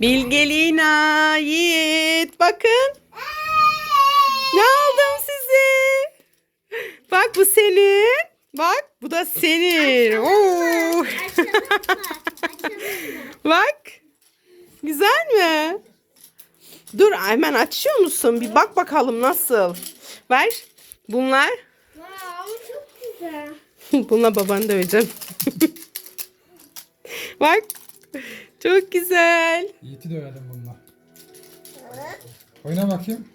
Bilgelina, Yiğit bakın. Ne aldım size? Bak bu senin. Bak bu da senin. Oo. Bak. Güzel mi? Dur hemen açıyor musun? Bir bak bakalım nasıl. Ver. Bunlar. Wow, çok güzel. Bununla babanı döveceğim. bak. Çok güzel. Yiğit'i dövelim bununla. Oyna bakayım.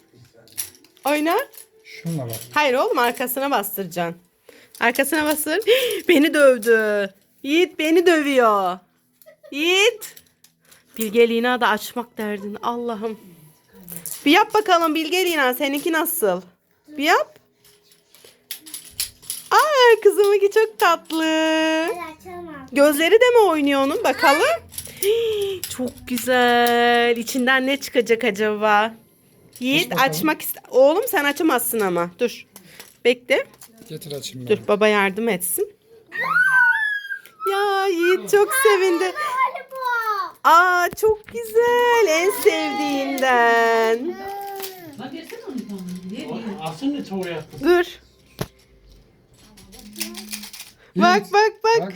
Oyna. Şunla bak. Hayır oğlum arkasına bastıracaksın. Arkasına bastır. Beni dövdü. Yiğit beni dövüyor. Yiğit. Bilgeliğine da açmak derdin. Allah'ım. Bir yap bakalım Bilgeliğine. Seninki nasıl? Bir yap. Aa kızımınki çok tatlı. Gözleri de mi oynuyor onun? Bakalım. Hii, Çok güzel. İçinden ne çıkacak acaba? Yiğit bakalım. açmak iste. Oğlum sen açamazsın ama. Dur. Bekle. Getir açayım Dur ben. baba yardım etsin. Ya Yiğit çok sevindi. Galiba. Aa çok güzel. En sevdiğinden. Bak versene onu bana. Niye diyor? Aslında çoğu yaptı. Dur. Bak bak bak. Bak.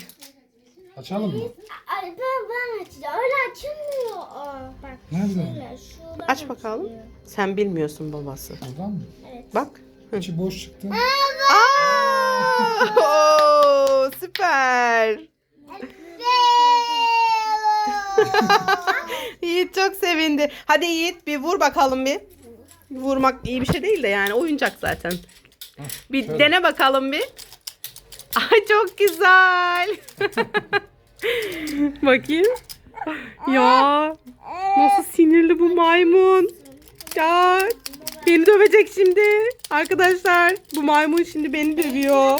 Açalım mı? Ay ben ben açacağım. Öyle açılmıyor. Aa, bak. Nerede? Şuradan Aç bakalım. açılıyor. Sen bilmiyorsun babası. Buradan mı? Bak. İçi boş çıktı. Aa! Oo, süper. Yiğit çok sevindi. Hadi Yiğit bir vur bakalım bir. Vurmak iyi bir şey değil de yani oyuncak zaten. Bir şöyle. dene bakalım bir. Ay çok güzel. Bakayım. Ya nasıl sinirli bu maymun. Ya beni dövecek şimdi. Arkadaşlar bu maymun şimdi beni dövüyor.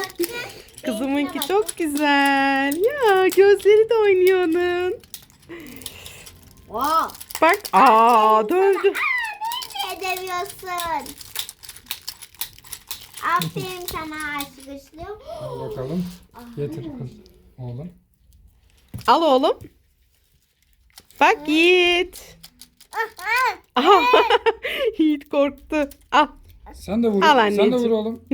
Kızımınki çok güzel. Ya gözleri de oynuyor onun. Bak aa dövdü. Ne demiyorsun? Aferin sana arkadaşım. Al bakalım. Getir kız. Oğlum. Al oğlum. Bak Yiğit. Aha. Yiğit korktu. Al. Sen de vur. Al Sen de anneciğim. vur oğlum.